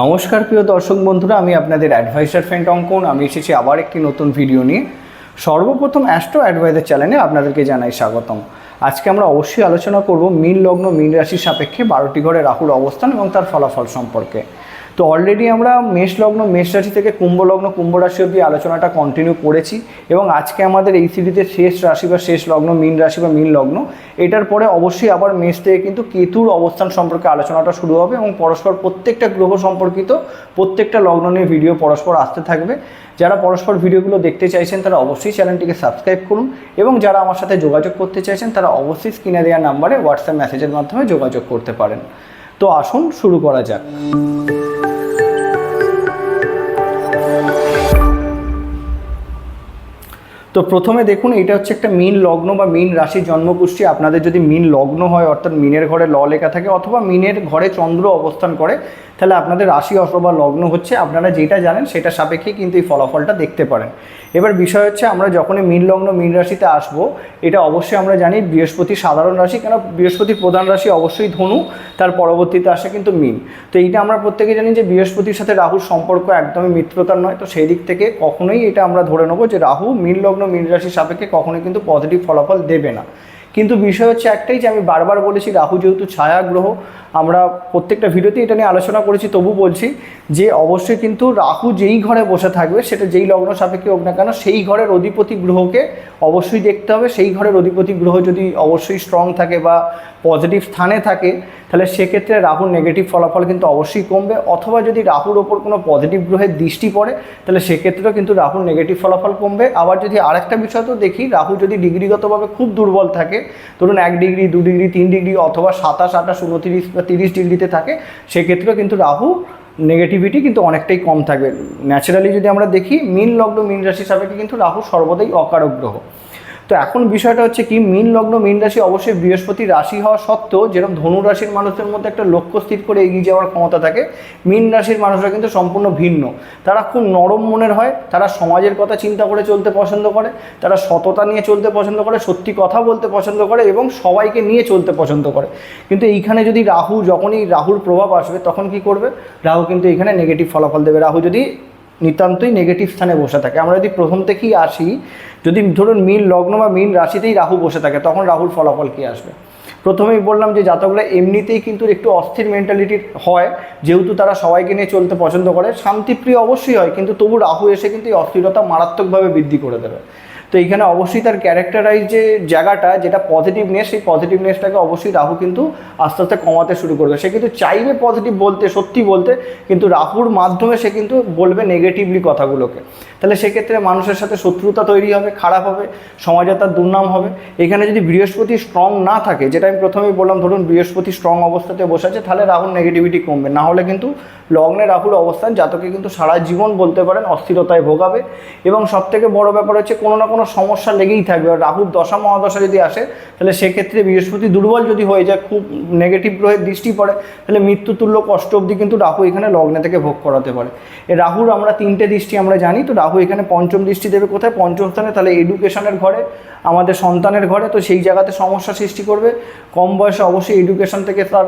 নমস্কার প্রিয় দর্শক বন্ধুরা, আমি আপনাদের অ্যাডভাইসার ফ্রেন্ড অঙ্কন। আমি এসেছি আবার একটি নতুন ভিডিও নিয়ে। সর্বপ্রথম অ্যাস্ট্রো অ্যাডভাইজার চ্যানেলে আপনাদেরকে জানাই স্বাগতম। আজকে আমরা অবশ্যই আলোচনা করব মীন লগ্ন, মীন রাশির সাপেক্ষে বারোটি ঘরে রাহুর অবস্থান এবং তার ফলাফল সম্পর্কে। তো অলরেডি আমরা মেষ লগ্ন, মেষ রাশি থেকে কুম্ভ লগ্ন, কুম্ভ রাশি অবধি আলোচনাটা কন্টিনিউ করেছি এবং আজকে আমাদের এই সিরিজের শেষ রাশি বা শেষ লগ্ন, মীন রাশি বা মীন লগ্ন, এটার পরে অবশ্যই আবার মেষ থেকে কিন্তু কেতুর অবস্থান সম্পর্কে আলোচনাটা শুরু হবে এবং পরস্পর প্রত্যেকটা গ্রহ সম্পর্কিত প্রত্যেকটা লগ্ন নিয়ে ভিডিও পরস্পর আসতে থাকবে। যারা পরস্পর ভিডিওগুলো দেখতে চাইছেন, তারা অবশ্যই চ্যানেলটিকে সাবস্ক্রাইব করুন এবং যারা আমার সাথে যোগাযোগ করতে চাইছেন, তারা অবশ্যই স্ক্রিনে দেওয়া নাম্বারে হোয়াটসঅ্যাপ মেসেজের মাধ্যমে যোগাযোগ করতে পারেন। তো আসুন, শুরু করা যাক। তো প্রথমে দেখুন, এটা হচ্ছে একটা মিন লগ্ন বা মিন রাশি জন্মপুষ্টি আপনাদের যদি মিন লগ্ন হয়, অর্থাৎ মিনের ঘরে ল লেখা থাকে, অথবা মিনের ঘরে চন্দ্র অবস্থান করে তাহলে আপনাদের রাশি অথবা লগ্ন হচ্ছে, আপনারা যেটা জানেন সেটা সাপেক্ষে কিন্তু এই ফলাফলটা দেখতে পারেন। এবার বিষয় হচ্ছে, আমরা যখনই মিন লগ্ন, মিন রাশিতে আসব, এটা অবশ্যই আমরা জানি বৃহস্পতি সাধারণ রাশি, কেন বৃহস্পতির প্রধান রাশি অবশ্যই ধনু, তার পরবর্তীতে আসে কিন্তু মিন। তো এইটা আমরা প্রত্যেকে জানি যে বৃহস্পতির সাথে রাহুর সম্পর্ক একদমই মিত্রতার নয়, তো সেই দিক থেকে কখনোই এটা আমরা ধরে নেব যে রাহু মিন লগ্ন, মিন রাশির সাপেক্ষে কখনোই কিন্তু পজিটিভ ফলাফল দেবে না। কিন্তু বিষয় হচ্ছে একটাই যে আমি বারবার বলেছি, রাহু যেহেতু ছায়া গ্রহ আমরা প্রত্যেকটা ভিডিওতে এটা নিয়ে আলোচনা করেছি, তবু বলছি যে অবশ্যই কিন্তু রাহু যেই ঘরে বসে থাকবে, সেটা যেই লগ্ন সাপেক্ষে হোক না কেন, সেই ঘরের অধিপতি গ্রহকে অবশ্যই দেখতে হবে। সেই ঘরের অধিপতি গ্রহ যদি অবশ্যই স্ট্রং থাকে বা পজিটিভ স্থানে থাকে, তাহলে সেক্ষেত্রে রাহুর নেগেটিভ ফলাফল কিন্তু অবশ্যই কমবে। অথবা যদি রাহুর ওপর কোনো পজিটিভ গ্রহের দৃষ্টি পড়ে, তাহলে সেক্ষেত্রেও কিন্তু রাহুর নেগেটিভ ফলাফল কমবে। আবার যদি আরেকটা বিষয় তো দেখি, রাহু যদি ডিগ্রিগতভাবে খুব দুর্বল থাকে ধরুন এক ডিগ্রি, দু ডিগ্রি, তিন ডিগ্রি অথবা সাতাশ, আঠাশ, উনতিরিশ বা তিরিশ ডিগ্রিতে থাকে, সেক্ষেত্রেও কিন্তু রাহু নেগেটিভিটি কিন্তু অনেকটাই কম থাকবে। ন্যাচারালি যদি আমরা দেখি, মিন লগ্ন, মিন রাশি সাপেক্ষে কিন্তু রাহু সর্বদাই অকারক গ্রহ। তো এখন বিষয়টা হচ্ছে কি, মিন লগ্ন, মিন রাশি অবশ্যই বৃহস্পতি রাশি হওয়া সত্ত্বেও যেরকম ধনু রাশির মানুষের মধ্যে একটা লক্ষ্য স্থির করে এগিয়ে যাওয়ার ক্ষমতা থাকে, মিন রাশির মানুষরা কিন্তু সম্পূর্ণ ভিন্ন। তারা খুব নরম মনের হয়, তারা সমাজের কথা চিন্তা করে চলতে পছন্দ করে, তারা সততা নিয়ে চলতে পছন্দ করে, সত্যি কথা বলতে পছন্দ করে এবং সবাইকে নিয়ে চলতে পছন্দ করে। কিন্তু এইখানে যদি রাহু, যখনই রাহুর প্রভাব আসবে, তখন কি করবে? রাহু কিন্তু এখানে নেগেটিভ ফলাফল দেবে। রাহু যদি নিতান্তই নেগেটিভ স্থানে বসে থাকে। আমরা যদি প্রথম থেকেই আসি, যদি ধরুন মিন লগ্ন বা মিন রাশিতেই রাহু বসে থাকে, তখন রাহুর ফলাফল কী আসবে? প্রথমেই বললাম যে জাতকরা এমনিতেই কিন্তু একটু অস্থির মেন্টালিটি হয়, যেহেতু তারা সবাইকে নিয়ে চলতে পছন্দ করে। শান্তিপ্রিয় অবশ্যই হয়, কিন্তু তবু রাহু এসে কিন্তু এই অস্থিরতা মারাত্মকভাবে বৃদ্ধি করে দেবে। তো এইখানে অবশ্যই তার ক্যারেক্টারাইজ যে জায়গাটা যেটা পজিটিভনেস সেই পজিটিভনেসটাকে অবশ্যই রাহু কিন্তু আস্তে আস্তে কমাতে শুরু করবে। সে কিন্তু চাইবে পজিটিভ বলতে, সত্যি বলতে, কিন্তু রাহুর মাধ্যমে সে কিন্তু বলবে নেগেটিভলি কথাগুলোকে। তাহলে সেক্ষেত্রে মানুষের সাথে শত্রুতা তৈরি হবে, খারাপ হবে, সমাজে তার দুর্নাম হবে। এখানে যদি বৃহস্পতি স্ট্রং না থাকে, যেটা আমি প্রথমেই বললাম, ধরুন বৃহস্পতি স্ট্রং অবস্থাতে বসে আছে, তাহলে রাহুর নেগেটিভিটি কমবে। না হলে কিন্তু লগ্নে রাহুর অবস্থান, জাতকে কিন্তু সারা জীবন বলতে পারেন অস্থিরতায় ভোগাবে। এবং সব থেকে বড় ব্যাপার হচ্ছে, কোনো না কোনো সমস্যা লেগেই থাকবে। আর রাহুর দশা মহাদশা যদি আসে, তাহলে সেক্ষেত্রে বৃহস্পতি দুর্বল যদি হয়ে যায়, খুব নেগেটিভ গ্রহের দৃষ্টি পড়ে, তাহলে মৃত্যুতুল্য কষ্ট অবধি কিন্তু রাহু এখানে লগ্নে থেকে ভোগ করাতে পারে। এই রাহুর আমরা তিনটে দৃষ্টি আমরা জানি, তো রাহু এখানে পঞ্চম দৃষ্টি দেবে কোথায়? পঞ্চম স্থানে তাহলে এডুকেশনের ঘরে, আমাদের সন্তানের ঘরে, তো সেই জায়গাতে সমস্যা সৃষ্টি করবে। কম বয়সে অবশ্যই এডুকেশন থেকে তার,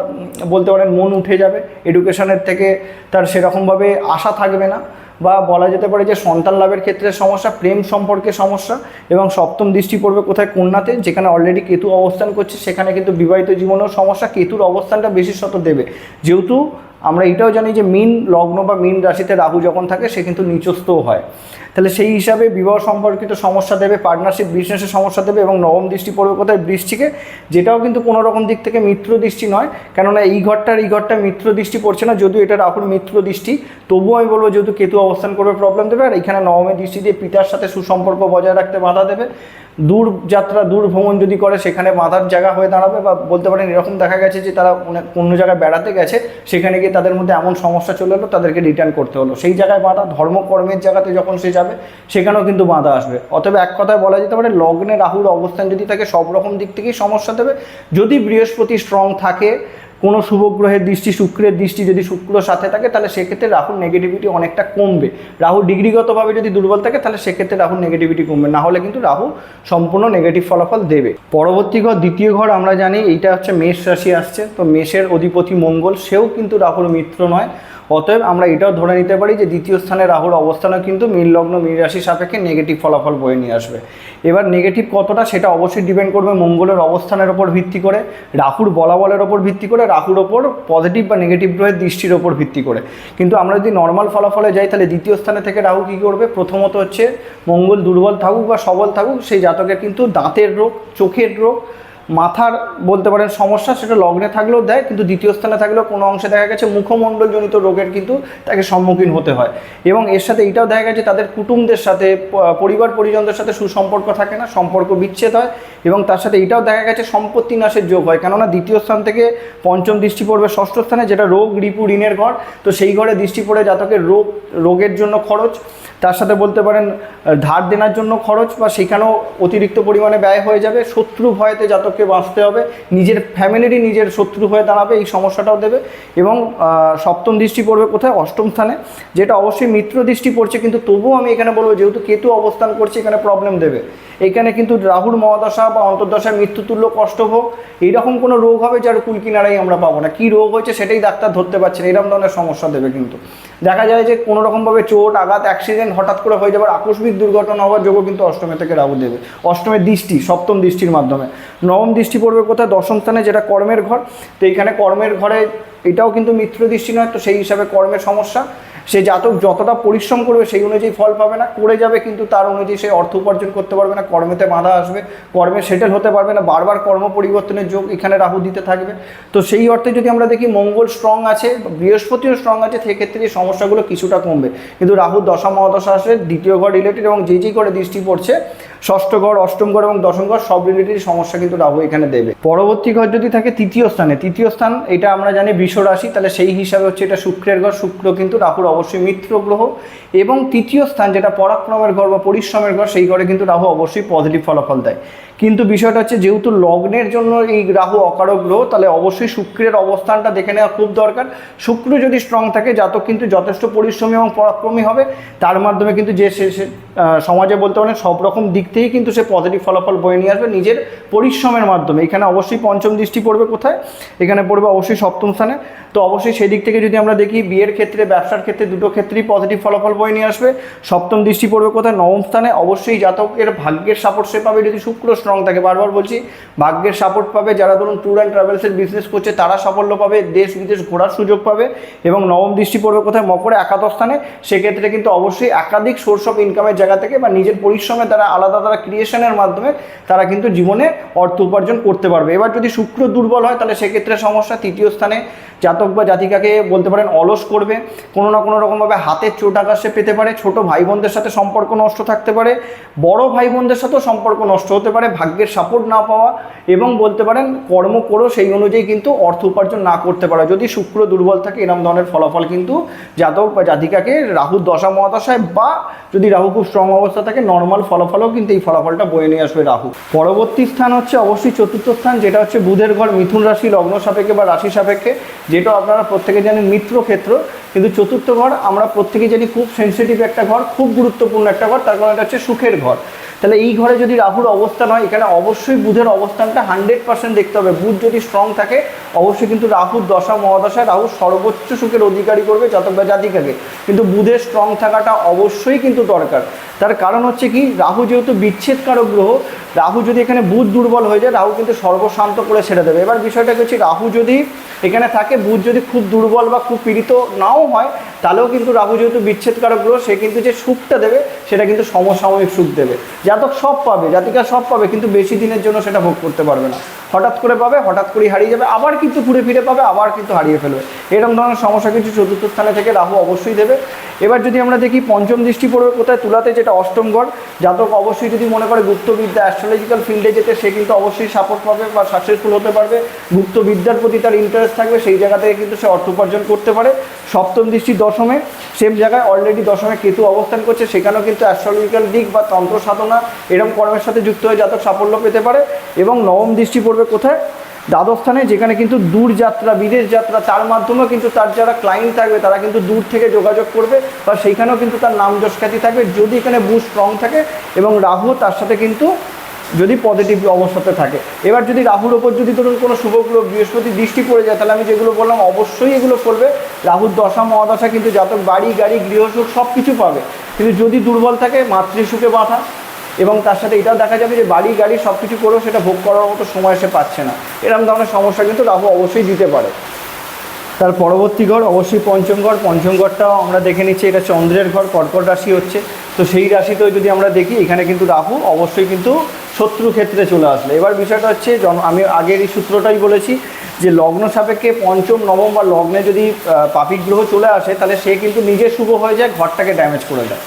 বলতে পারেন, মন উঠে যাবে। এডুকেশনের থেকে তার সেরকমভাবে আশা থাকবে না। বা বলা যেতে পারে যে সন্তান লাভের ক্ষেত্রে সমস্যা, প্রেম সম্পর্কে সমস্যা এবং সপ্তম দৃষ্টি পড়বে কোথায়? কন্যাতে, যেখানে অলরেডি কেতু অবস্থান করছে, সেখানে কিন্তু বিবাহিত জীবনেও সমস্যা। কেতুর অবস্থানটা বিশেষত দেবে। যেহেতু আমরা এটাও জানি যে মিন লগ্ন বা মিন রাশিতে রাহু যখন থাকে, সে কিন্তু নিচস্থও হয়। তাহলে সেই হিসাবে বিবাহ সম্পর্কিত সমস্যা দেবে পার্টনারশিপ বিজনেসের সমস্যা দেবে এবং নবম দৃষ্টি পড়বে কোথায়? বৃষ্টিকে। যেটাও কিন্তু কোনো রকম দিক থেকে মিত্র দৃষ্টি নয়, কেননা এই ঘরটার, এই ঘরটা মিত্র দৃষ্টি পড়ছে না, যদিও এটা রাহুর মিত্র দৃষ্টি। তবুও আমি বলব যেহেতু কেতু অবস্থান করবে প্রবলেম দেবে। আর এখানে নবমের দৃষ্টি দিয়ে পিতার সাথে সুসম্পর্ক বজায় রাখতে বাধা দেবে। দূর যাত্রা, দূর ভ্রমণ যদি করে, সেখানে বাঁধার জায়গা হয়ে দাঁড়াবে বা বলতে পারেন এরকম দেখা গেছে যে তারা অন্য জায়গায় বেড়াতে গেছে, সেখানে গিয়ে তাদের মধ্যে এমন সমস্যা চলে এলো, তাদেরকে রিটার্ন করতে হলো। সেই জায়গায় বাঁধা, ধর্মকর্মের জায়গাতে যখন সে যাবে, সেখানেও কিন্তু বাঁধা আসবে। অতএব এক কথায় বলা যেতে পারে, লগ্নে রাহুর অবস্থান যদি থাকে, সব রকম দিক থেকেই সমস্যা দেবে। যদি বৃহস্পতি স্ট্রং থাকে কোনো শুভগ্রহের দৃষ্টি, শুক্রের দৃষ্টি যদি শুক্র সাথে থাকে, তাহলে সেক্ষেত্রে রাহুর নেগেটিভিটি অনেকটা কমবে। রাহু ডিগ্রিগতভাবে যদি দুর্বল থাকে, তাহলে সেক্ষেত্রে রাহুর নেগেটিভিটি কমবে। না হলে কিন্তু রাহু সম্পূর্ণ নেগেটিভ ফলাফল দেবে। পরবর্তী ঘর, দ্বিতীয় ঘর আমরা জানি, এইটা হচ্ছে মেষ রাশি আসছে। তো মেষের অধিপতি মঙ্গল, সেও কিন্তু রাহুর মিত্র নয়। অতএব আমরা এটাও ধরে নিতে পারি যে দ্বিতীয় স্থানে রাহুর অবস্থানও কিন্তু মীন লগ্ন মীন রাশি সাপেক্ষে নেগেটিভ ফলাফল বয়ে নিয়ে আসবে। এবার নেগেটিভ কতটা সেটা অবশ্যই ডিপেন্ড করবে মঙ্গলের অবস্থানের ওপর ভিত্তি করে, রাহুর বলাবলের ওপর ভিত্তি করে, রাহুর ওপর পজিটিভ বা নেগেটিভ গ্রহের দৃষ্টির ওপর ভিত্তি করে। কিন্তু আমরা যদি নর্মাল ফলাফলে যাই, তাহলে দ্বিতীয় স্থানে থেকে রাহু কী করবে? প্রথমত হচ্ছে মঙ্গল দুর্বল থাকুক বা সবল থাকুক, সেই জাতকের কিন্তু দাঁতের রোগ, চোখের রোগ মাথার বলতে পারেন সমস্যা সেটা লগ্নে থাকলেও দেয়, কিন্তু দ্বিতীয় স্থানে থাকলেও কোনো অংশে দেখা গেছে মুখমণ্ডলজনিত রোগের কিন্তু তাকে সম্মুখীন হতে হয়। এবং এর সাথে এটাও দেখা গেছে তাদের কুটুমদের সাথে পরিবার পরিজনদের সাথে সুসম্পর্ক থাকে না, সম্পর্ক বিচ্ছেদ হয়। এবং তার সাথে এটাও দেখা গেছে সম্পত্তি নাশের যোগ হয়। কেননা দ্বিতীয় স্থান থেকে পঞ্চম দৃষ্টি পড়বে ষষ্ঠ স্থানে, যেটা রোগ, রিপু, ঋণের ঘর। তো সেই ঘরে দৃষ্টি পড়ে জাতকের রোগ, রোগের জন্য খরচ। তার সাথে বলতে পারেন ধার দেনার জন্য খরচ বা সেখানেও অতিরিক্ত পরিমাণে ব্যয় হয়ে যাবে। শত্রু ভয়তে জাতককে বাঁচতে হবে। নিজের ফ্যামিলিরই নিজের শত্রু হয়ে দাঁড়াবে, এই সমস্যাটাও দেবে। এবং সপ্তম দৃষ্টি পড়বে কোথায়? অষ্টম স্থানে। যেটা অবশ্যই মিত্র দৃষ্টি পড়ছে, কিন্তু তবুও আমি এখানে বলব, যেহেতু কেতু অবস্থান করছে, এখানে প্রবলেম দেবে। এখানে কিন্তু রাহুর মহাদশা বা অন্তর্দশায় মৃত্যুতুল্য কষ্টভোগ এইরকম কোনো রোগ হবে যার কুল কিনারাই আমরা পাবো না। কী রোগ হয়েছে সেটাই ডাক্তার ধরতে পারছে না, এরকম ধরনের সমস্যা দেবে কিন্তু। দেখা যায় যে কোনো রকমভাবে চোট, আঘাত অ্যাক্সিডেন্ট হঠাৎ করে হয়ে যাবার আকস্মিক দুর্ঘটনা হওয়ার যোগ্য কিন্তু অষ্টমে থেকে রাহু দেবে। অষ্টমের দৃষ্টি, সপ্তম দৃষ্টির মাধ্যমে। নবম দৃষ্টি পড়বে কোথায়? দশম স্থানে, যেটা কর্মের ঘর। তো এইখানে কর্মের ঘরে এটাও কিন্তু মিত্র দৃষ্টি নয়, তো সেই হিসাবে কর্মের সমস্যা। সে জাতক যতটা পরিশ্রম করবে সেই অনুযায়ী ফল পাবে না, করে যাবে কিন্তু তার অনুযায়ী সে অর্থ উপার্জন করতে পারবে না, কর্মেতে বাধা আসবে, কর্মে সেটেল হতে পারবে না, বারবার কর্ম পরিবর্তনের যোগ এখানে রাহু দিতে থাকবে। তো সেই অর্থে যদি আমরা দেখি মঙ্গল স্ট্রং আছে, বৃহস্পতিও স্ট্রং আছে, সেক্ষেত্রে সমস্যাগুলো কিছুটা কমবে। কিন্তু রাহু দশা মহাদশা আসে দ্বিতীয় ঘর রিলেটেড এবং যে যেই করে দৃষ্টি পড়ছে ষষ্ঠ ঘর অষ্টম ঘর এবং দশম ঘর সব রিলেটেড সমস্যা কিন্তু রাহু এখানে দেবে। পরবর্তী ঘর যদি থাকে তৃতীয় স্থানে, তৃতীয় স্থান এটা আমরা জানি বৃষ রাশি, তাহলে সেই হিসাবে হচ্ছে এটা শুক্রের ঘর, শুক্র কিন্তু রাহুর অবশ্যই মিত্র গ্রহ এবং তৃতীয় স্থান যেটা পরাক্রমের ঘর বা পরিশ্রমের ঘর, সেই ঘরে কিন্তু রাহু অবশ্যই পজিটিভ ফলাফল দেয়। কিন্তু বিষয়টা হচ্ছে যেহেতু লগ্নের জন্য এই রাহু অকারক গ্রহ, তাহলে অবশ্যই শুক্রের অবস্থানটা দেখে নেওয়া খুব দরকার। শুক্র যদি স্ট্রং থাকে, জাতক কিন্তু যথেষ্ট পরিশ্রমী এবং পরাক্রমী হবে, তার মাধ্যমে কিন্তু যে সমাজে বলতে পারেন সব রকম দিক থেকেই কিন্তু সে পজিটিভ ফলাফল বয়ে নিয়ে আসবে নিজের পরিশ্রমের মাধ্যমে। এখানে অবশ্যই পঞ্চম দৃষ্টি পড়বে কোথায়? এখানে পড়বে অবশ্যই সপ্তম স্থানে। তো অবশ্যই সেদিক থেকে যদি আমরা দেখি, বিয়ের ক্ষেত্রে, ব্যবসার ক্ষেত্রে দুটো ক্ষেত্রেই পজিটিভ ফলাফল বয়ে নিয়ে আসবে। সপ্তম দৃষ্টি পড়বে কোথায়? নবম স্থানে। অবশ্যই জাতকের ভাগ্যের সাপোর্ট সে পাবে। যদি শুক্র স্ট্রং থাকে, বারবার বলছি, ভাগ্যের সাপোর্ট পাবে। যারা ধরুন ট্যুর অ্যান্ড ট্রাভেলসের বিজনেস করছে, তারা সাফল্য পাবে, দেশ বিদেশ ঘোরার সুযোগ পাবে। এবং নবম দৃষ্টি পড়বে কোথায়? মকরে একাদশ স্থানে। সেক্ষেত্রে কিন্তু অবশ্যই একাধিক সোর্স অফ ইনকামের জায়গা থেকে বা নিজের পরিশ্রমে তারা আলাদা তারা ক্রিয়েশনের মাধ্যমে তারা কিন্তু জীবনে অর্থ উপার্জন করতে পারবে। এবার যদি শুক্র দুর্বল হয়, তাহলে সেক্ষেত্রে সমস্যা। তৃতীয় স্থানে জাতক বা জাতিকাকে বলতে পারেন অলস করবে। কোনো না কোনো রকমভাবে হাতের চোট সে পেতে পারে। ছোট ভাই বোনদের সাথে সম্পর্ক নষ্ট থাকতে পারে। বড় ভাই বোনদের সাথেও সম্পর্ক নষ্ট হতে পারে। ভাগ্যের সাপোর্ট না পাওয়া এবং বলতে পারেন কর্ম করেও সেই অনুযায়ী কিন্তু অর্থ উপার্জন না করতে পারে। যদি শুক্র দুর্বল থাকে এরকম ধরনের ফলাফল কিন্তু জাতক বা জাতিকাকে রাহুর দশা মহাদশায় বা যদি রাহু খুব স্ট্রং অবস্থা থাকে নর্মাল ফলাফলও কিন্তু এই ফলাফলটা বয়ে নিয়ে আসবে রাহু। পরবর্তী স্থান হচ্ছে অবশ্যই চতুর্থ স্থান, যেটা হচ্ছে বুধের ঘর, মিথুন রাশি, লগ্ন সাপেক্ষে বা রাশি সাপেক্ষে, যেটা আপনারা প্রত্যেকে জানেন মিত্র ক্ষেত্র। কিন্তু চতুর্থ ঘর, আমরা প্রত্যেকে জানি খুব সেন্সিটিভ একটা ঘর, খুব গুরুত্বপূর্ণ একটা ঘর, তার কারণ এটা হচ্ছে সুখের ঘর। তাহলে এই ঘরে যদি রাহুর অবস্থান হয়, এখানে অবশ্যই বুধের অবস্থানটা হান্ড্রেড পার্সেন্ট দেখতে হবে। বুধ যদি স্ট্রং থাকে, অবশ্যই কিন্তু রাহুর দশা মহাদশায় রাহু সর্বোচ্চ সুখের অধিকারী করবে জাতক বা জাতিকাকে কিন্তু বুধের স্ট্রং থাকাটা অবশ্যই কিন্তু দরকার। তার কারণ হচ্ছে কি, রাহু যেহেতু বিচ্ছেদকারক গ্রহ, রাহু যদি এখানে বুধ দুর্বল হয়ে যায়, রাহু কিন্তু সর্বশান্ত করে ছেড়ে দেবে। এবার বিষয়টা হচ্ছে? রাহু যদি এখানে থাকে, বুধ যদি খুব দুর্বল বা খুব পীড়িত নাও হয়, তাহলেও কিন্তু রাহু যেহেতু বিচ্ছেদকারক গ্রহ, সে কিন্তু যে সুখটা দেবে, সেটা কিন্তু সমসাময়িক সুখ দেবে। জাতক সব পাবে, জাতিকা সব পাবে, কিন্তু বেশি দিনের জন্য সেটা ভোগ করতে পারবে না। হঠাৎ করে পাবে, হঠাৎ করেই হারিয়ে যাবে, আবার কিন্তু ঘুরে ফিরে পাবে, আবার কিন্তু হারিয়ে ফেলবে। এরকম ধরনের সমস্যা কিন্তু চতুর্থ স্থানে থেকে রাহু অবশ্যই দেবে। এবার যদি আমরা দেখি পঞ্চম দৃষ্টি পড়বে কোথায়, তুলাতে যেটা অষ্টম ঘর জাতক অবশ্যই যদি মনে করে গুপ্তবিদ্যা অ্যাস্ট্রোলজিক্যাল ফিল্ডে যেতে, সে কিন্তু অবশ্যই সাপোর্ট পাবে বা সাকসেসফুল হতে পারবে। গুপ্তবিদ্যার প্রতি তার ইন্টারেস্ট থাকবে, সেই জায়গা থেকে কিন্তু সে অর্থ উপার্জন করতে পারে। সপ্তম দৃষ্টি দশমে সেম জায়গায় অলরেডি দশমে কেতু অবস্থান করছে, সেখানেও কিন্তু অ্যাস্ট্রোলজিক্যাল দিক বা তন্ত্র সাধনা, এরকম কর্মের সাথে যুক্ত হয়ে জাতক সাফল্য পেতে পারে। এবং নবম দৃষ্টি পড়বে কোথায়? দ্বাদশ স্থানে, যেখানে কিন্তু দূর যাত্রা, বিদেশ যাত্রা, তার মাধ্যমেও কিন্তু তার যারা ক্লায়েন্ট থাকবে, তারা কিন্তু দূর থেকে যোগাযোগ করবে বা সেইখানেও কিন্তু তার নাম যশ খ্যাতি থাকবে। যদি এখানে বুশ স্ট্রং থাকে এবং রাহু তার সাথে কিন্তু যদি পজিটিভ অবস্থাতে থাকে। এবার যদি রাহুর ওপর যদি ধরুন কোনো শুভ গ্রহ, বৃহস্পতি দৃষ্টি পড়ে যায়, তাহলে আমি যেগুলো বললাম অবশ্যই এগুলো করবে। রাহুর দশা, মহাদশা কিন্তু জাতক, বাড়ি, গাড়ি গৃহসুখ সব কিছু পাবে। কিন্তু যদি দুর্বল থাকে মাতৃসুখে বাঁধা। এবং তার সাথে এটাও দেখা যাবে যে বাড়ি, গাড়ি সব কিছু করেও সেটা ভোগ করার মতো সময় সে পাচ্ছে না। এরকম ধরনের সমস্যা কিন্তু রাহু অবশ্যই দিতে পারে। তার পরবর্তী ঘর অবশ্যই পঞ্চম ঘর। পঞ্চম ঘরটাও আমরা দেখে নিচ্ছি, এটা চন্দ্রের ঘর, কর্কট রাশি হচ্ছে। তো সেই রাশিতেও যদি আমরা দেখি, এখানে কিন্তু রাহু অবশ্যই কিন্তু শত্রু ক্ষেত্রে চলে আসলে এবার বিষয়টা হচ্ছে আমি আগের এই সূত্রটাই বলেছি যে লগ্ন সাপেক্ষে পঞ্চম, নবম বা লগ্নে যদি পাপিক গ্রহ চলে আসে, তাহলে সে কিন্তু নিজে শুভ হয়ে যায়, ঘরটাকে ড্যামেজ করে দেয়।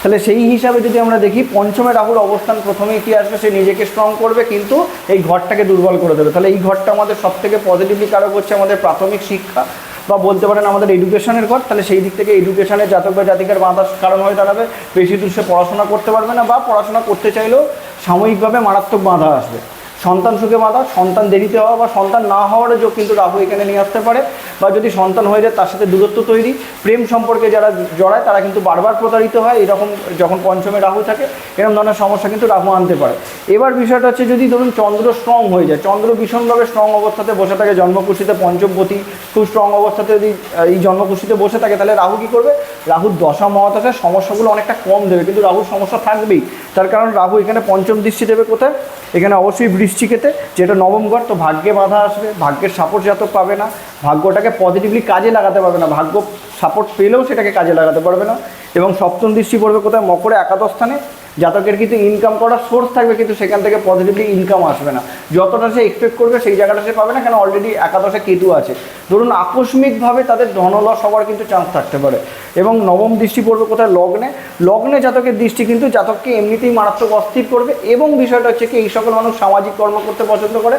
তাহলে সেই হিসাবে যদি আমরা দেখি, পঞ্চমে রাহুর অবস্থান প্রথমেই কি আসবে? সে নিজেকে স্ট্রং করবে, কিন্তু এই ঘরটাকে দুর্বল করে দেবে। তাহলে এই ঘরটা আমাদের সব থেকে পজিটিভলি কারক হচ্ছে আমাদের প্রাথমিক শিক্ষা বা বলতে পারেন আমাদের এডুকেশনের ঘর। তাহলে সেই দিক থেকে এডুকেশনের জাতক বা জাতিকার বাঁধার কারণ হয়ে দাঁড়াবে। বেশি দূর সে পড়াশোনা করতে পারবে না বা পড়াশোনা করতে চাইলেও সাময়িকভাবে মারাত্মক বাঁধা আসবে। সন্তান সুখে বাধা সন্তান দেরিতে হওয়া বা সন্তান না হওয়ারও যোগ কিন্তু রাহু এখানে নিয়ে আসতে পারে। বা যদি সন্তান হয়ে যায়, তার সাথে দূরত্ব তৈরি। প্রেম সম্পর্কে যারা জড়ায়, তারা কিন্তু বারবার প্রতারিত হয়। এরকম যখন পঞ্চমে রাহু থাকে, এরকম ধরনের সমস্যা কিন্তু রাহু আনতে পারে। এবার বিষয়টা হচ্ছে, যদি ধরুন চন্দ্র স্ট্রং হয়ে যায়, চন্দ্র ভীষণভাবে স্ট্রং অবস্থাতে বসে থাকে, জন্মকুশিতে পঞ্চমপতি খুব স্ট্রং অবস্থাতে যদি এই জন্মকুশিতে বসে থাকে, তাহলে রাহু কী করবে? রাহুর দশা মহাদশার সমস্যাগুলো অনেকটা কম দেবে। কিন্তু রাহুর সমস্যা থাকবেই। তার কারণ রাহু এখানে পঞ্চম দৃষ্টি দেবে কোথায়? এখানে অবশ্যই বৃষ্টিকেতে যেটা নবম ঘর তো ভাগ্যে বাধা আসবে, ভাগ্যের সাপোর্ট জাতক পাবে না, ভাগ্যটাকে পজিটিভলি কাজে লাগাতে পারবে না, ভাগ্য সাপোর্ট পেলেও সেটাকে কাজে লাগাতে পারবে না, এবং সপ্তম দৃষ্টি পড়বে কোথায়? মকরে একাদশ স্থানে জাতকের কিন্তু ইনকাম করার সোর্স থাকবে, কিন্তু সেখান থেকে পজিটিভলি ইনকাম আসবে না। যতটা সে এক্সপেক্ট করবে, সেই জায়গাটা সে পাবে না, কেন অলরেডি একাদশে কেতু আছে। ধরুন, আকস্মিকভাবে তাদের ধনলস হওয়ার কিন্তু চান্স থাকতে পারে। এবং নবম দৃষ্টি পড়বে কোথায়? লগ্নে। লগ্নে জাতকের দৃষ্টি কিন্তু জাতককে এমনিতেই মারাত্মক অস্থির করবে এবং বিষয়টা হচ্ছে কি, এই সকল মানুষ সামাজিক কর্ম করতে পছন্দ করে।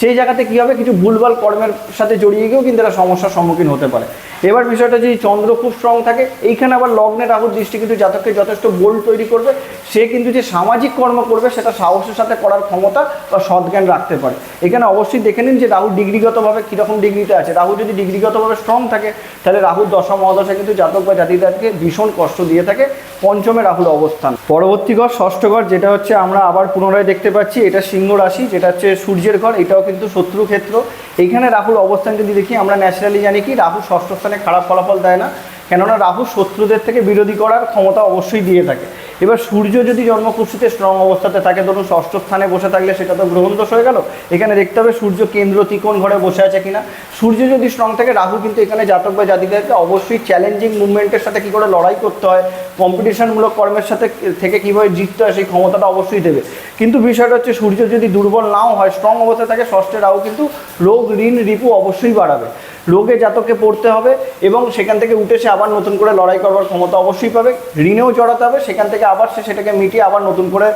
সেই জায়গাতে কী হবে? কিছু ভুলভাল কর্মের সাথে জড়িয়ে গিয়েও কিন্তু এরা সমস্যার সম্মুখীন হতে পারে। এবার বিষয়টা যে চন্দ্র খুব স্ট্রং থাকে, এইখানে আবার লগ্নে রাহুর দৃষ্টি কিন্তু জাতককে যথেষ্ট বোল্ড তৈরি করবে। সে কিন্তু যে সামাজিক কর্ম করবে, সেটা সাহসের সাথে করার ক্ষমতা বা সদ্জ্ঞান রাখতে পারে। এখানে অবশ্যই দেখে নিন যে রাহু ডিগ্রিগতভাবে কীরকম ডিগ্রিতে আছে। রাহু যদি ডিগ্রিগতভাবে স্ট্রং থাকে, তাহলে রাহুর দশা মহাদশা কিন্তু জাতক বা জাতিদারকে ভীষণ কষ্ট দিয়ে থাকে। পঞ্চমে রাহুর অবস্থান। পরবর্তী ঘর, ষষ্ঠ ঘর, যেটা হচ্ছে আমরা আবার পুনরায় দেখতে পাচ্ছি, এটা সিংহ রাশি, যেটা হচ্ছে সূর্যের ঘর, এটাও কিন্তু শত্রু ক্ষেত্র। এইখানে রাহুর অবস্থান যদি দেখি, আমরা ন্যাচারালি জানি কি রাহু ষষ্ঠ স্থানে খারাপ ফলাফল দেয় না। কেননা রাহু শত্রুদের থেকে বিরোধী করার ক্ষমতা অবশ্যই দিয়ে থাকে। এবার সূর্য যদি জন্মকুষ্ঠিতে স্ট্রং অবস্থাতে থাকে, ধরুন ষষ্ঠ স্থানে বসে থাকলে সেটা তো গ্রহণ দোষ হয়ে গেল। এখানে দেখতে হবে সূর্য কেন্দ্র ত্রিকোণ ঘরে বসে আছে কিনা। সূর্য যদি স্ট্রং থাকে, রাহু কিন্তু এখানে জাতক বা জাতিকারকে অবশ্যই চ্যালেঞ্জিং মুভমেন্টের সাথে কী করে লড়াই করতে হয় কম্পিটিশনমূলক কর্মের সাথে থেকে কীভাবে জিততে হয়, সেই ক্ষমতাটা অবশ্যই দেবে। কিন্তু বিষয়টা হচ্ছে সূর্য যদি দুর্বল নাও হয় স্ট্রং অবস্থায় থাকে, ষষ্ঠে রাহু কিন্তু রোগ, ঋণ, রিপু অবশ্যই বাড়াবে। রোগে জাতককে পড়তে হবে এবং সেখান থেকে উঠে সে আবার নতুন করে লড়াই করবার ক্ষমতা অবশ্যই পাবে, ঋণেও জড়াতে হবে, সেখান থেকে আবার সে সেটাকে মিটিয়ে আবার নতুন করে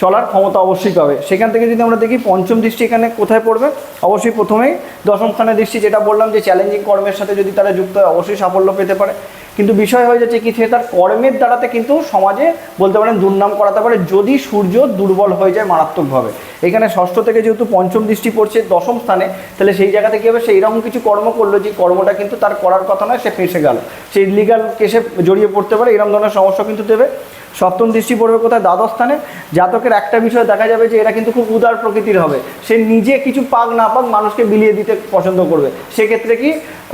চলার ক্ষমতা অবশ্যই পাবে। সেখান থেকে যদি আমরা দেখি পঞ্চম দৃষ্টি এখানে কোথায় পড়বে, অবশ্যই প্রথমেই দশম স্থানের দৃষ্টি যেটা বললাম যে চ্যালেঞ্জিং কর্মের সাথে যদি তারা যুক্ত হয়, অবশ্যই সাফল্য পেতে পারে। কিন্তু বিষয় হয়ে যাচ্ছে কি, সে তার কর্মের দ্বারাতে কিন্তু সমাজে বলতে পারেন দুর্নাম করাতে পারে, যদি সূর্য দুর্বল হয়ে যায় মারাত্মকভাবে। এখানে ষষ্ঠ থেকে যেহেতু পঞ্চম দৃষ্টি পড়ছে দশম স্থানে, তাহলে সেই জায়গাতে কী হবে সেই রকম কিছু কর্ম করল যে কর্মটা কিন্তু তার করার কথা নয়, সে ফেঁসে গেল। সে লিগাল কেসে জড়িয়ে পড়তে পারে এরকম ধরনের সমস্যা কিন্তু দেবে। সপ্তম দৃষ্টি পড়বে কোথায়? দ্বাদশ স্থানে। জাতকের একটা বিষয় দেখা যাবে যে এরা কিন্তু খুব উদার প্রকৃতির হবে। সে নিজে কিছু পাক না পাক মানুষকে বিলিয়ে দিতে পছন্দ করবে। সেক্ষেত্রে কি?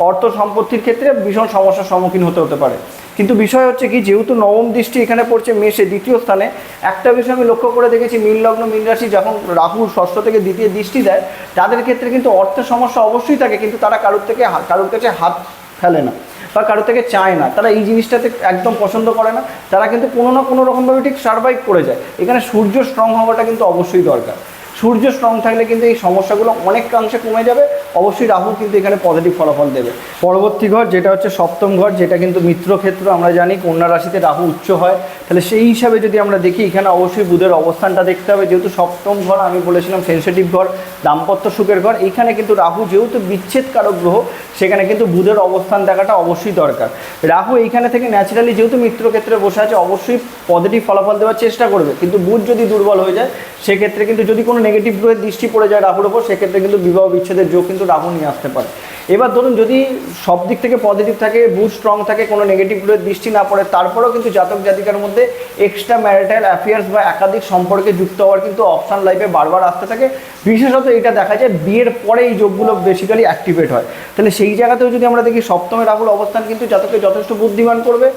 অর্থ সম্পত্তির ক্ষেত্রে ভীষণ সমস্যার সম্মুখীন হতে হতে পারে। কিন্তু বিষয় হচ্ছে কি, যেহেতু নবম দৃষ্টি এখানে পড়ছে মেষে, দ্বিতীয় স্থানে, একটা বিষয় আমি লক্ষ্য করে দেখেছি, মীন লগ্ন রাশি যখন রাহু ষষ্ঠ থেকে দ্বিতীয় দৃষ্টি দেয়, তাদের ক্ষেত্রে কিন্তু অর্থের সমস্যা অবশ্যই থাকে, কিন্তু তারা কারোর থেকে কারোর কাছে হাত ফেলে না বা কারোর থেকে চায় না। তারা এই জিনিসটাতে একদম পছন্দ করে না। তারা কিন্তু কোনো না কোনো রকমভাবে ঠিক সার্ভাইভ করে যায়। এখানে সূর্য স্ট্রং হওয়াটা কিন্তু অবশ্যই দরকার। সূর্য স্ট্রং থাকলে কিন্তু এই সমস্যাগুলো অনেকাংশে কমে যাবে। অবশ্যই রাহু কিন্তু এখানে পজিটিভ ফলাফল দেবে। পরবর্তী ঘর, যেটা হচ্ছে সপ্তম ঘর, যেটা কিন্তু মিত্র ক্ষেত্র, আমরা জানি কন্যা রাশিতে রাহু উচ্চ হয়। তাহলে সেই হিসাবে যদি আমরা দেখি, এখানে অবশ্যই বুধের অবস্থানটা দেখতে হবে। যেহেতু সপ্তম ঘর, আমি বলেছিলাম সেন্সিটিভ ঘর, দাম্পত্য সুখের ঘর, এখানে কিন্তু রাহু যেহেতু বিচ্ছেদকারক গ্রহ, সেখানে কিন্তু বুধের অবস্থান দেখাটা অবশ্যই দরকার। রাহু এইখানে থেকে ন্যাচারালি যেহেতু মিত্র ক্ষেত্রে বসে আছে, অবশ্যই পজিটিভ ফলাফল দেওয়ার চেষ্টা করবে। কিন্তু বুধ যদি দুর্বল হয়ে যায়, সেক্ষেত্রে কিন্তু যদি কোনো নেগেটিভ গ্রহের দৃষ্টি পড়ে যায় রাহুর ওপর, সেক্ষেত্রে কিন্তু বিবাহ বিচ্ছেদের যোগ কিন্তু রাহু নিয়ে আসতে পারে। এবার ধরুন যদি সব দিক থেকে পজিটিভ থাকে বুথ স্ট্রং থাকে, কোনো নেগেটিভ গ্রহের দৃষ্টি না পড়ে, তারপরেও কিন্তু জাতক জাতিকার মধ্যে এক্সট্রা ম্যারিটাল অ্যাফেয়ার্স বা একাধিক সম্পর্কে যুক্ত হওয়ার কিন্তু অপশান লাইফে বারবার আসতে থাকে। বিশেষত এটা দেখা যায় বিয়ের পরে এই যোগগুলো বেসিক্যালি অ্যাক্টিভেট হয়। তাহলে সেই জায়গাতেও যদি আমরা দেখি সপ্তমে রাহুল অবস্থান কিন্তু জাতককে যথেষ্ট বুদ্ধিমান করবে।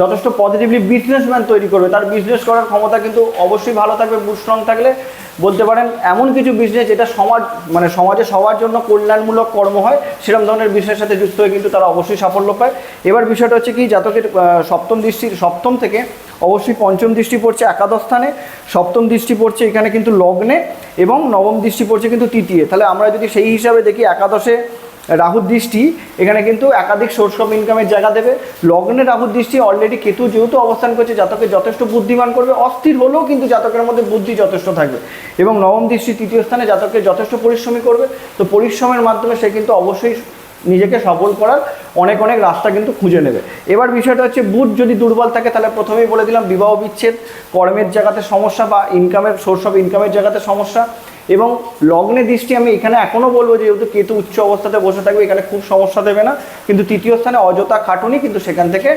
যথেষ্ট পজিটিভলি বিজনেসম্যান তৈরি করবে। তার বিজনেস করার ক্ষমতা কিন্তু অবশ্যই ভালো থাকবে স্ট্রং থাকলে। বলতে পারেন, এমন কিছু বিজনেস যেটা সমাজ মানে সমাজে সবার জন্য কল্যাণমূলক কর্ম হয় সেরকম ধরনের বিজনেসের সাথে যুক্ত হয়ে কিন্তু তারা অবশ্যই সাফল্য পায়। এবার বিষয়টা হচ্ছে কি, জাতকের সপ্তম দৃষ্টির, সপ্তম থেকে অবশ্যই পঞ্চম দৃষ্টি পড়ছে একাদশ স্থানে, সপ্তম দৃষ্টি পড়ছে এখানে কিন্তু লগ্নে এবং নবম দৃষ্টি পড়ছে কিন্তু তৃতীয়। তাহলে আমরা যদি সেই হিসাবে দেখি, একাদশে রাহুর দৃষ্টি, এখানে কিন্তু একাধিক সোর্স অফ ইনকামের জায়গা দেবে। লগ্নে রাহুর দৃষ্টি অলরেডি কেতু যেহেতু অবস্থান করছে, জাতকে যথেষ্ট বুদ্ধিমান করবে, অস্থির হলেও কিন্তু জাতকের মধ্যে বুদ্ধি যথেষ্ট থাকবে। এবং নবম দৃষ্টি তৃতীয় স্থানে জাতককে যথেষ্ট পরিশ্রমী করবে। তো পরিশ্রমের মাধ্যমে সে কিন্তু অবশ্যই নিজেকে সফল করার অনেক অনেক রাস্তা কিন্তু খুঁজে নেবে। এবার বিষয়টা হচ্ছে, বুধ যদি দুর্বল থাকে, তাহলে প্রথমেই বলে দিলাম, বিবাহ বিচ্ছেদ, কর্মের জায়গাতে সমস্যা বা ইনকামের সোর্স অফ ইনকামের জায়গাতে সমস্যা। এবং লগ্নে দৃষ্টি আমি এখানে এখনও বলব যেহেতু কেতু উচ্চ অবস্থাতে বসে থাকবে, এখানে খুব সমস্যা দেবে না। কিন্তু তৃতীয় স্থানে অযথা খাটুনি, কিন্তু সেখান থেকে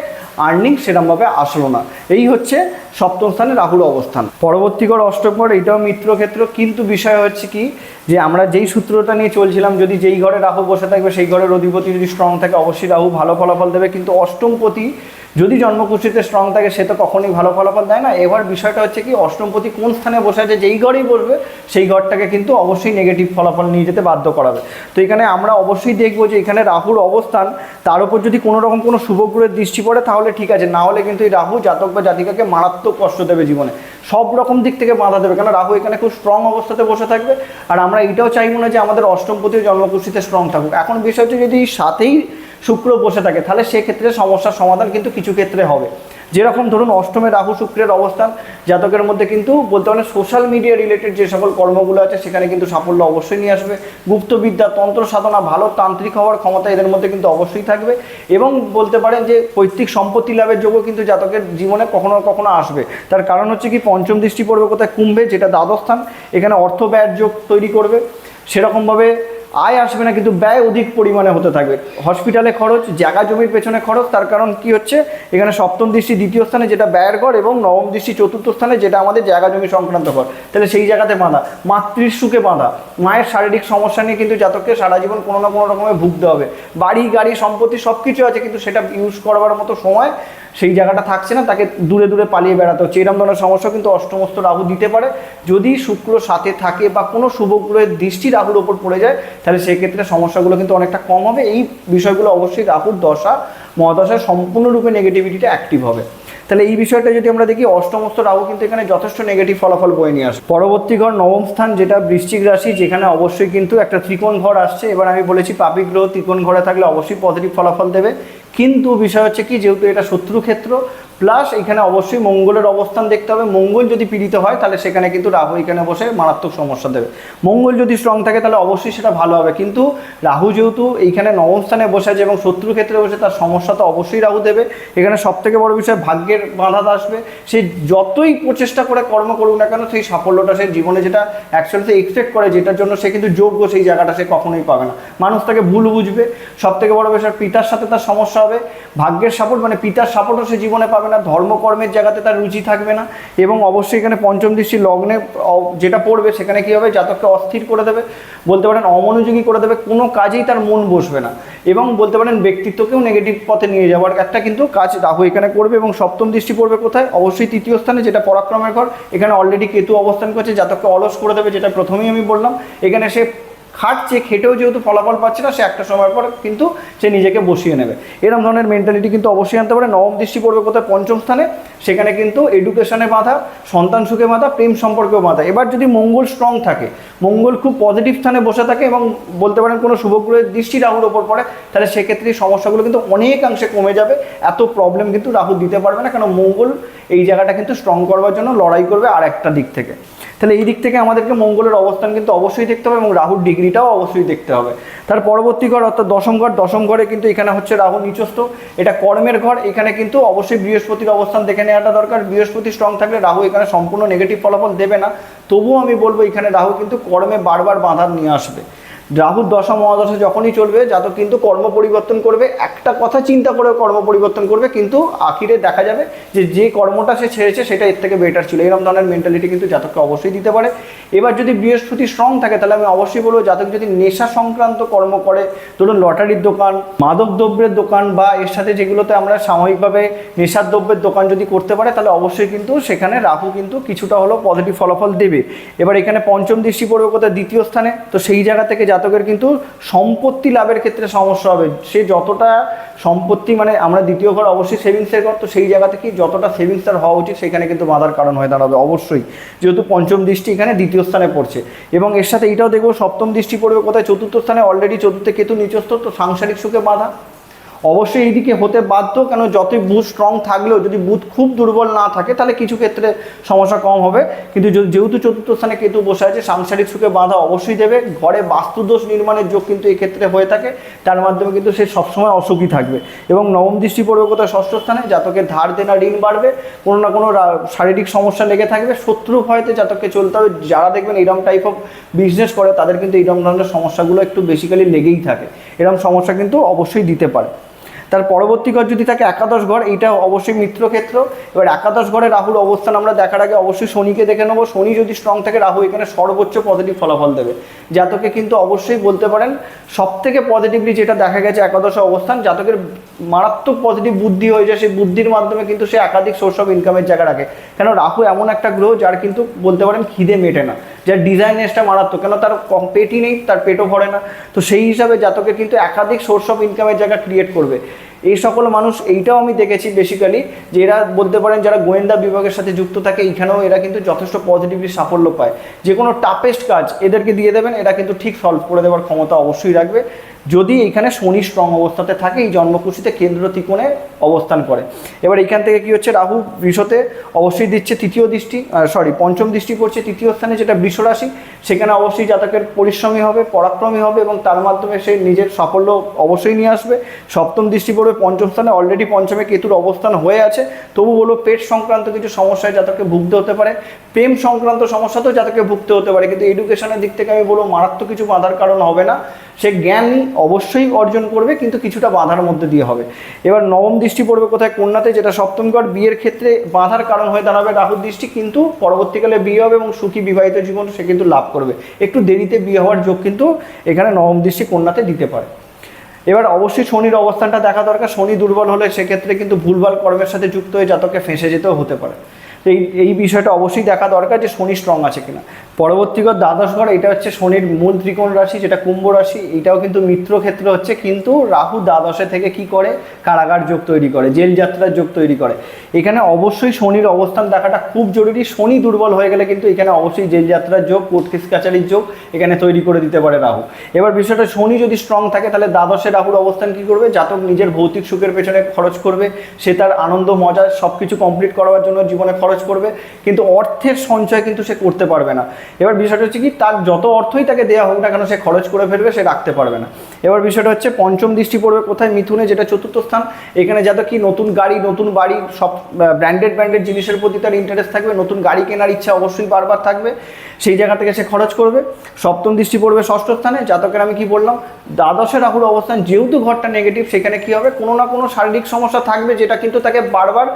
আর্নিং সেরমভাবে আসলো না। এই হচ্ছে সপ্তম স্থানে রাহুল অবস্থান। পরবর্তীকর অষ্টমঘর এটাও মিত্র ক্ষেত্র। কিন্তু বিষয় হচ্ছে কি যে আমরা যেই সূত্রটা নিয়ে চলছিলাম, যদি যেই ঘরে রাহু বসে থাকবে, সেই ঘরের অধিপতি যদি স্ট্রং থাকে, অবশ্যই রাহু ভালো ফলাফল দেবে। কিন্তু অষ্টমপতি যদি জন্মকুষ্ঠিতে স্ট্রং থাকে, সে তো কখনোই ভালো ফলাফল দেয় না। এবার বিষয়টা হচ্ছে কি, অষ্টমপতি কোন স্থানে বসে আছে, যেই ঘরেই বসবে, সেই ঘরটাকে কিন্তু অবশ্যই নেগেটিভ ফলাফল নিয়ে যেতে বাধ্য করাবে। তো এখানে আমরা অবশ্যই দেখব যে এখানে রাহুর অবস্থান, তার উপর যদি কোনো রকম কোনো শুভগ্রহের দৃষ্টি পড়ে, তাহলে ঠিক আছে। না হলে কিন্তু এই রাহু জাতক বা জাতিকাকে মারাত্মক কষ্ট দেবে জীবনে। সব রকম দিক থেকে বাধা দেবে। কেন? রাহু এখানে খুব স্ট্রং অবস্থাতে বসে থাকবে। আর আমরা এটাও চাইব না যে আমাদের অষ্টমপতি জন্মকুষ্ঠিতে স্ট্রং থাকুক। এখন বিষয় হচ্ছে যদি সাথেই শুক্র বসে থাকে, তাহলে সেক্ষেত্রে সমস্যার সমাধান কিন্তু কিছু ক্ষেত্রে হবে। যেরকম ধরুন অষ্টমে রাহু শুক্রের অবস্থান, জাতকের মধ্যে কিন্তু বলতে পারেন সোশ্যাল মিডিয়া রিলেটেড যে সকল কর্মগুলো আছে, সেখানে কিন্তু সাফল্য অবশ্যই নিয়ে আসবে। গুপ্তবিদ্যা, তন্ত্র সাধনা ভালো, তান্ত্রিক হওয়ার ক্ষমতা এদের মধ্যে কিন্তু অবশ্যই থাকবে। এবং বলতে পারেন যে পৈতৃক সম্পত্তি লাভের যোগ্য কিন্তু জাতকের জীবনে কখনো কখনো আসবে। তার কারণ হচ্ছে কি, পঞ্চম দৃষ্টি পড়বে কোথায়? কুম্ভে, যেটা দ্বাদস্থান এখানে অর্থ ব্যয়ের যোগ তৈরি করবে। সেরকমভাবে আয় আসবে না, কিন্তু ব্যয় অধিক পরিমাণে হতে থাকবে। হসপিটালে খরচ, জায়গা জমির পেছনে খরচ, তার কারণ কি হচ্ছে? এখানে সপ্তম দৃষ্টি দ্বিতীয় স্থানে যেটা ব্যয়ের ঘর এবং নবম দৃষ্টি চতুর্থ স্থানে যেটা আমাদের জায়গা জমি সংক্রান্ত ঘর তাহলে সেই জায়গাতে বাঁধা। মাতৃর সুখে বাঁধা। মায়ের শারীরিক সমস্যা নিয়ে কিন্তু জাতককে সারা জীবন কোনো না কোনো রকমে ভুগতে হবে। বাড়ি, গাড়ি, সম্পত্তি সব কিছু আছে, কিন্তু সেটা ইউজ করবার মতো সময় সেই জায়গাটা থাকছে না, তাকে দূরে দূরে পালিয়ে বেড়াতে হচ্ছে। এরকম ধরনের সমস্যা কিন্তু অষ্টমস্ত রাহু দিতে পারে। যদি শুক্র সাথে থাকে বা কোনো শুভ গ্রহের দৃষ্টি রাহুর ওপর পড়ে যায়, তাহলে সেক্ষেত্রে সমস্যাগুলো কিন্তু অনেকটা কম হবে। এই বিষয়গুলো অবশ্যই রাহুর দশা মহাদশায় সম্পূর্ণরূপে নেগেটিভিটিটা অ্যাক্টিভ হবে। তাহলে এই বিষয়টা যদি আমরা দেখি, অষ্টমস্ত রাহু কিন্তু এখানে যথেষ্ট নেগেটিভ ফলাফল বয়ে নিয়ে আসে। পরবর্তী ঘর নবম স্থান যেটা বৃশ্চিক রাশি, যেখানে অবশ্যই কিন্তু একটা ত্রিকোণ ঘর আসছে। এবার আমি বলেছি পাপি গ্রহ ত্রিকোণ ঘরে থাকলে অবশ্যই পজিটিভ ফলাফল দেবে। কিন্তু বিষয় হচ্ছে কি, যেহেতু এটা শত্রু ক্ষেত্র প্লাস এখানে অবশ্যই মঙ্গলের অবস্থান দেখতে হবে। মঙ্গল যদি পীড়িত হয়, তাহলে সেখানে কিন্তু রাহু এখানে বসে মারাত্মক সমস্যা দেবে। মঙ্গল যদি স্ট্রং থাকে, তাহলে অবশ্যই সেটা ভালো হবে। কিন্তু রাহু যেহেতু এইখানে নবম স্থানে বসে আছে এবং শত্রু ক্ষেত্রে বসে, তার সমস্যা তো অবশ্যই রাহু দেবে। এখানে সব থেকে বড় বিষয়, ভাগ্যের বাধা আসবে। সে যতই প্রচেষ্টা করে কর্ম করুক না কেন, সেই সাফল্যটা সে জীবনে যেটা অ্যাকচুয়ালি এক্সপেক্ট করে, যেটার জন্য সে কিন্তু যোগ্য সেই জায়গাটা সে কখনোই পাবে না। মানুষ তাকে ভুল বুঝবে। সব থেকে বড় বিষয়, পিতার সাথে তার সমস্যা হবে, ভাগ্যের সাপোর্ট মানে পিতার সাপোর্টও সে জীবনে পাবে না, ধর্মকর্মের জায়গাতে তার রুচি থাকবে না এবং অবশ্যই এখানে পঞ্চম দৃষ্টি লগ্নে যেটা পড়বে সেখানে কী হবে, জাতককে অস্থির করে দেবে, বলতে পারেন অমনোযোগী করে দেবে, কোনো কাজেই তার মন বসবে না এবং বলতে পারেন ব্যক্তিত্বকেও নেগেটিভ পথে নিয়ে যাওয়ার একটা কিন্তু কাজ রাহু এখানে করবে এবং সপ্তম দৃষ্টি পড়বে কোথায়? অবশ্যই তৃতীয় স্থানে যেটা পরাক্রমের ঘর, এখানে অলরেডি কেতু অবস্থান করছে, জাতককে অলস করে দেবে, যেটা প্রথমেই আমি বললাম। এখানে সে খাটছে, খেটেও যেহেতু ফলাফল পাচ্ছে না, সে একটা সময় পর কিন্তু সে নিজেকে বসিয়ে নেবে। এরকম ধরনের মেন্টালিটি কিন্তু অবশ্যই আনতে পারে। নবম দৃষ্টি পড়বে কোথায়? পঞ্চম স্থানে। সেখানে কিন্তু এডুকেশনে বাধা, সন্তান সুখে বাধা, প্রেম সম্পর্কেও বাধা। এবার যদি মঙ্গল স্ট্রং থাকে, মঙ্গল খুব পজিটিভ স্থানে বসে থাকে এবং বলতে পারেন কোনো শুভগ্রহের দৃষ্টি রাহুর ওপর পড়ে, তাহলে সেক্ষেত্রে সমস্যাগুলো কিন্তু অনেকাংশে কমে যাবে। এত প্রবলেম কিন্তু রাহু দিতে পারবে না কারণ মঙ্গল এই জায়গাটা কিন্তু স্ট্রং করবার জন্য লড়াই করবে আর একটা দিক থেকে। তাহলে এই দিক থেকে আমাদেরকে মঙ্গলের অবস্থান কিন্তু অবশ্যই দেখতে হবে এবং রাহুর ডিগ্রিটাও অবশ্যই দেখতে হবে। তার পরবর্তী ঘর অর্থাৎ দশম ঘর, দশম ঘরে কিন্তু এখানে হচ্ছে রাহু নিচস্থ। এটা কর্মের ঘর, এখানে কিন্তু অবশ্যই বৃহস্পতির অবস্থান দেখে নেওয়াটা দরকার। বৃহস্পতি স্ট্রং থাকলে রাহু এখানে সম্পূর্ণ নেগেটিভ ফলাফল দেবে না। তবুও আমি বলব এখানে রাহু কিন্তু কর্মে বারবার বাধা নিয়ে আসবে। রাহুর দশা মহাদশা যখনই চলবে, জাতক কিন্তু কর্ম পরিবর্তন করবে। একটা কথা চিন্তা করে কর্ম পরিবর্তন করবে, কিন্তু আখিরে দেখা যাবে যে যে কর্মটা সে ছেড়েছে, সেটা এর থেকে বেটার ছিল। এরকম ধরনের মেন্টালিটি কিন্তু জাতককে অবশ্যই দিতে পারে। এবার যদি বৃহস্পতি স্ট্রং থাকে, তাহলে আমি অবশ্যই বলব জাতক যদি নেশা সংক্রান্ত কর্ম করে, ধরুন লটারির দোকান, মাদক দ্রব্যের দোকান বা এর সাথে যেগুলোতে আমরা সাময়িকভাবে নেশার দ্রব্যের দোকান যদি করতে পারে, তাহলে অবশ্যই কিন্তু সেখানে রাহু কিন্তু কিছুটা হলেও পজিটিভ ফলাফল দেবে। এবার এখানে পঞ্চম দৃষ্টি পড়বে কোথায়? দ্বিতীয় স্থানে। তো সেই জায়গা থেকে জাতকের কিন্তু সম্পত্তি লাভের ক্ষেত্রে সমস্যা হবে। সে যতটা সম্পত্তি মানে আমরা দ্বিতীয় ঘর অবশ্যই সেভিংসের ঘর, তো সেই জায়গা থেকে যতটা সেভিংস তার হওয়া উচিত সেখানে কিন্তু বাধার কারণ হয়ে দাঁড়াবে, অবশ্যই। যেহেতু পঞ্চম দৃষ্টি এখানে দ্বিতীয় স্থানে পড়ছে। এবং এর সাথে এটাও দেখব সপ্তম দৃষ্টি পড়বে কোথায়? চতুর্থ স্থানে অলরেডি চতুর্থ কেতু নিচস্থ, তো সাংসারিক সুখে বাধা। অবশ্যই এইদিকে হতে বাধ্য, কেন যতই বুথ স্ট্রং থাকলেও যদি বুথ খুব দুর্বল না থাকে, তাহলে কিছু ক্ষেত্রে সমস্যা কম হবে। কিন্তু যেহেতু চতুর্থ স্থানে কেতু বসে আছে, সাংসারিক সুখে বাধা অবশ্যই দেবে। ঘরে বাস্তুদোষ নির্মাণের যোগ কিন্তু এই ক্ষেত্রে হয়ে থাকে। তার মাধ্যমে কিন্তু সে সবসময় অসুখী থাকবে। এবং নবম দৃষ্টি পড়বে ষষ্ঠ স্থানে জাতকের ধার দেনা ঋণ বাড়বে। কোনো না কোনো শারীরিক সমস্যা লেগে থাকবে। শত্রু ভয়তে জাতককে চলতে হবে। যারা দেখবেন এইরকম টাইপ অফ বিজনেস করে, তাদের কিন্তু এইরকম ধরনের সমস্যাগুলো একটু বেসিক্যালি লেগেই থাকে। এরকম সমস্যা কিন্তু অবশ্যই দিতে পারে। তার পরবর্তী ঘর যদি থাকে একাদশ ঘর, এইটা অবশ্যই মিত্র ক্ষেত্র। এবার একাদশ ঘরে রাহুর অবস্থান আমরা দেখার আগে অবশ্যই শনিকে দেখে নেব। শনি যদি স্ট্রং থাকে রাহু এখানে সর্বোচ্চ পজিটিভ ফলাফল দেবে। জাতকে কিন্তু অবশ্যই বলতে পারেন সব থেকে পজিটিভলি যেটা দেখা গেছে একাদশ অবস্থান, জাতকের মারাত্মক পজিটিভ বুদ্ধি হয়ে যায়, সেই বুদ্ধির মাধ্যমে কিন্তু সে একাধিক সোর্স অফ ইনকামের জায়গা রাখে। কেন, রাহু এমন একটা গ্রহ যার কিন্তু বলতে পারেন খিদে মেটে না। যার ডিজাইনেসটা মারাত্মক, কেন তার কম- পেটই নেই, তার পেটও ভরে না। তো সেই হিসাবে জাতকে কিন্তু একাধিক সোর্স অফ ইনকামের জায়গা ক্রিয়েট করবে। এই সকল মানুষ, এইটাও আমি দেখেছি বেসিক্যালি যে এরা বলতে পারেন যারা গোয়েন্দা বিভাগের সাথে যুক্ত থাকে, এইখানেও এরা কিন্তু যথেষ্ট পজিটিভলি সাফল্য পায়। যে কোনো টাপেস্ট কাজ এদেরকে দিয়ে দেবেন, এরা কিন্তু ঠিক সলভ করে দেওয়ার ক্ষমতা অবশ্যই রাখবে। যদি এখানে শনি স্ট্রং অবস্থাতে থাকে, এই জন্মকুশিতে কেন্দ্র ত্রিকোণে অবস্থান করে। এবার এখান থেকে কি হচ্ছে? রাহু বৃষতে অবশ্যই দিচ্ছে তৃতীয় দৃষ্টি সরি পঞ্চম দৃষ্টি পড়ছে তৃতীয় স্থানে, যেটা বৃষ রাশি। সেখানে অবশ্যই জাতকের পরিশ্রমী হবে, পরাক্রমী হবে এবং তার মাধ্যমে সে নিজের সাফল্য অবশ্যই নিয়ে আসবে। সপ্তম দৃষ্টি পড়বে পঞ্চম স্থানে অলরেডি পঞ্চমে কেতুর অবস্থান হয়ে আছে। তবু বলো, পেট সংক্রান্ত কিছু সমস্যায় জাতককে ভুগতে হতে পারে। প্রেম সংক্রান্ত সমস্যাতেও জাতককে ভুগতে হতে পারে, কিন্তু এডুকেশনের দিক থেকে আমি বলব, মারাত্মক কিছু বাধার কারণ হবে না। সে জ্ঞান অবশ্যই অর্জন করবে, কিন্তু কিছুটা বাধার মধ্যে দিয়ে হবে। এবার নবম দৃষ্টি পড়বে কোথায়? কন্যাতে, যেটা সপ্তম ঘর বিয়ের ক্ষেত্রে বাধার কারণ হয়ে দাঁড়াবে রাহুর দৃষ্টি, কিন্তু পরবর্তীকালে বিয়ে হবে এবং সুখী বিবাহিত জীবন সে কিন্তু লাভ করবে। একটু দেরিতে বিয়ে হওয়ার যোগ কিন্তু এখানে নবম দৃষ্টি কন্যাতে দিতে পারে। এবার অবশ্যই শনির অবস্থানটা দেখা দরকার। শনি দুর্বল হলে সেক্ষেত্রে কিন্তু ভুলভাল কর্মের সাথে যুক্ত হয়ে জাতককে ফেঁসে যেতেও হতে পারে। এই এই বিষয়টা অবশ্যই দেখা দরকার যে শনি স্ট্রং আছে কিনা। পরবর্তী দ্বাদশ ঘর, এটা হচ্ছে শনির মূল ত্রিকোণ রাশি, যেটা কুম্ভ রাশি, এটাও কিন্তু মিত্র ক্ষেত্র হচ্ছে, কিন্তু রাহু দ্বাদশে থেকে কি করে? কারাগার যোগ তৈরি করে জেল যাত্রার যোগ তৈরি করে। এখানে অবশ্যই শনির অবস্থান দেখাটা খুব জরুরি, শনি দুর্বল হয়ে গেলে কিন্তু এখানে অবশ্যই জেল যাত্রার যোগ কোর্ট কাচারির যোগ এখানে তৈরি করে দিতে পারে রাহু। এবার বিষয়টা, শনি যদি স্ট্রং থাকে, তাহলে দ্বাদশে রাহুর অবস্থান কি করবে? জাতক নিজের ভৌতিক সুখের পেছনে খরচ করবে, সে তার আনন্দ, মজা সব কিছু কমপ্লিট করার জন্য জীবনে খরচ করবে, কিন্তু অর্থের সঞ্চয় কিন্তু সে করতে পারবে না। এবার বিষয়টা হচ্ছে কি, তার যত অর্থই তাকে দেওয়া হোক না কেন, সে খরচ করে ফেলবে, সে রাখতে পারবে না। এবার বিষয়টা হচ্ছে, পঞ্চম দৃষ্টি পড়বে কোথায়? মিথুনে, যেটা চতুর্থ স্থান। এখানে যাতে কি নতুন গাড়ি, নতুন বাড়ি, সব ব্র্যান্ডেড ব্র্যান্ডেড জিনিসের প্রতি তার ইন্টারেস্ট থাকবে, নতুন গাড়ি কেনার ইচ্ছা অবশ্যই বারবার থাকবে, সেই জায়গা থেকে সে খরচ করবে। সপ্তম দৃষ্টি পড়বে ষষ্ঠ স্থানে, জাতকের আমি কি বললাম, দ্বাদশে রাহুর অবস্থান, যেহেতু ঘরটা নেগেটিভ সেখানে কি হবে? কোনো না কোনো শারীরিক সমস্যা থাকবে, যেটা কিন্তু তাকে বারবার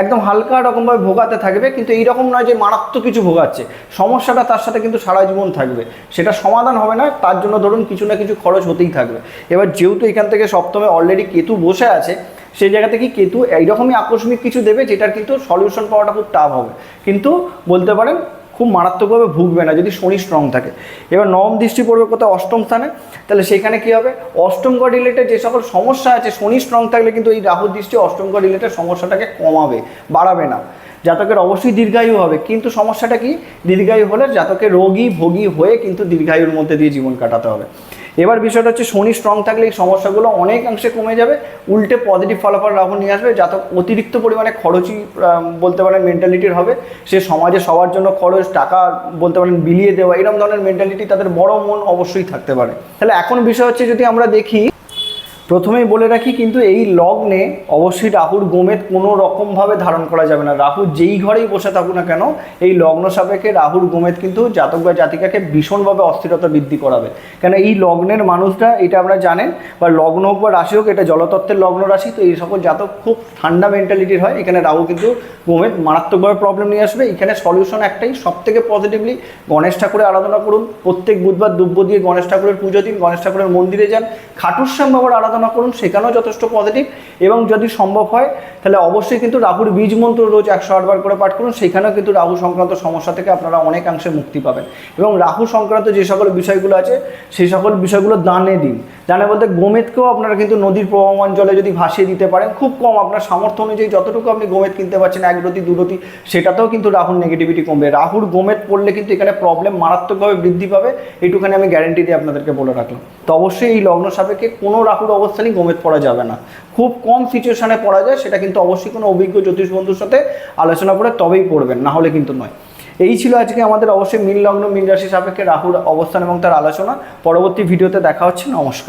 একদম হালকা রকমভাবে ভোগাতে থাকবে, কিন্তু এইরকম নয় যে মারাত্মক কিছু ভোগাচ্ছে। সমস্যাটা তার সাথে কিন্তু সারা জীবন থাকবে। সেটা সমাধান হবে না, তার জন্য ধরুন কিছু না কিছু খরচ হতেই থাকবে। এবার যেহেতু এখান থেকে সপ্তমে অলরেডি কেতু বসে আছে, সেই জায়গা থেকে কেতু এইরকমই আকস্মিক কিছু দেবে, যেটার কিন্তু সলিউশন পাওয়াটা খুব টাফ হবে। কিন্তু বলতে পারেন, খুব মারাত্মকভাবে ভুগবে না, যদি শনি স্ট্রং থাকে। এবার নবম দৃষ্টি পড়বে কোথাও অষ্টম স্থানে। তাহলে সেখানে কি হবে? অষ্টম ঘর রিলেটেড যে সকল সমস্যা আছে, শনি স্ট্রং থাকলে কিন্তু এই রাহুর দৃষ্টি অষ্টম ঘর রিলেটেড সমস্যাটাকে কমাবে, বাড়াবে না। জাতকের অবশ্যই দীর্ঘায়ু হবে। কিন্তু সমস্যাটা কি? দীর্ঘায়ু হলে জাতকের রোগী ভোগী হয়ে কিন্তু দীর্ঘায়ুর মধ্যে দিয়ে জীবন কাটাতে হবে। এবার বিষয়টা হচ্ছে শনি স্ট্রং থাকলে এই সমস্যাগুলো অনেকাংশে কমে যাবে। উল্টে পজিটিভ ফলাফল রাহু নিয়ে আসবে। জাতক অতিরিক্ত পরিমাণে খরচই বলতে পারেন মেন্টালিটির হবে। সে সমাজে সবার জন্য খরচ, টাকা বলতে পারেন বিলিয়ে দেওয়া এরকম ধরনের মেন্টালিটি তাদের বড় মন অবশ্যই থাকতে পারে। তাহলে এখন বিষয় হচ্ছে যদি আমরা দেখি প্রথমেই বলে রাখি কিন্তু এই লগ্নে অবশ্যই রাহুর গোমেদ কোনো রকমভাবে ধারণ করা যাবে না। রাহু যেই ঘরেই বসে থাকুক না কেন, এই লগ্ন সাপেক্ষে রাহুর গোমেদ কিন্তু জাতক বা জাতিকাকে ভীষণভাবে অস্থিরতা বৃদ্ধি করাবে। কেন এই লগ্নের মানুষরা, এটা আমরা জানেন, বা লগ্ন হোক বা রাশি হোক, এটা জলতত্ত্বের লগ্ন রাশি, তো এই সকল জাতক খুব ঠান্ডা মেন্টালিটির হয়। এখানে রাহু কিন্তু গোমেদ মারাত্মকভাবে প্রবলেম নিয়ে আসবে। এখানে সলিউশন একটাই সব থেকে পজিটিভলি গণেশ ঠাকুরের আরাধনা করুন। প্রত্যেক বুধবার দুব্য দিয়ে গণেশ ঠাকুরের পুজো দিন, গণেশ ঠাকুরের মন্দিরে যান। খাটুশ্যাম বাবার আরাধনা করুন, সেখানেও যথেষ্ট পজিটিভ এবং যদি সম্ভব হয়, তাহলে অবশ্যই কিন্তু রাহুর বীজ মন্ত্র রোজ একশো আটবার করে পাঠ করুন, সেখানেও কিন্তু রাহু সংক্রান্ত সমস্যা থেকে আপনারা অনেকাংশে মুক্তি পাবেন। এবং রাহু সংক্রান্ত যে সকল বিষয়গুলো আছে সেই সকল বিষয়গুলো দানে দিন। দানে বলতে গোমেদকেও আপনারা কিন্তু নদীর প্রবহমান জলে যদি ভাসিয়ে দিতে পারেন, খুব কম আপনার সামর্থ্য অনুযায়ী যতটুকু আপনি গোমেদ কিনতে পারছেন, এক রতি, দু রতি, সেটাতেও কিন্তু রাহুর নেগেটিভিটি কমবে। রাহুর গোমেদ পড়লে কিন্তু এখানে প্রবলেম মারাত্মকভাবে বৃদ্ধি পাবে, এইটুখানি আমি গ্যারেন্টি দিয়ে আপনাদেরকে বলে রাখলাম। তো অবশ্যই এই লগ্ন সাপেক্ষে কোনো রাহুর অবস্থানই গোমেদ পড়া যাবে না। খুব কম সিচুয়েশানে পড়া যায়, সেটা কিন্তু অবশ্যই কোনো অভিজ্ঞ জ্যোতিষ বন্ধুর সাথে আলোচনা করে তবেই পড়বেন, না হলে কিন্তু নয়। এই ছিল আজকে আমাদের অবশ্যই মিল লগ্ন মিল রাশি সাপেক্ষে রাহুর অবস্থান এবং তার আলোচনা। পরবর্তী ভিডিওতে দেখা হচ্ছে, নমস্কার।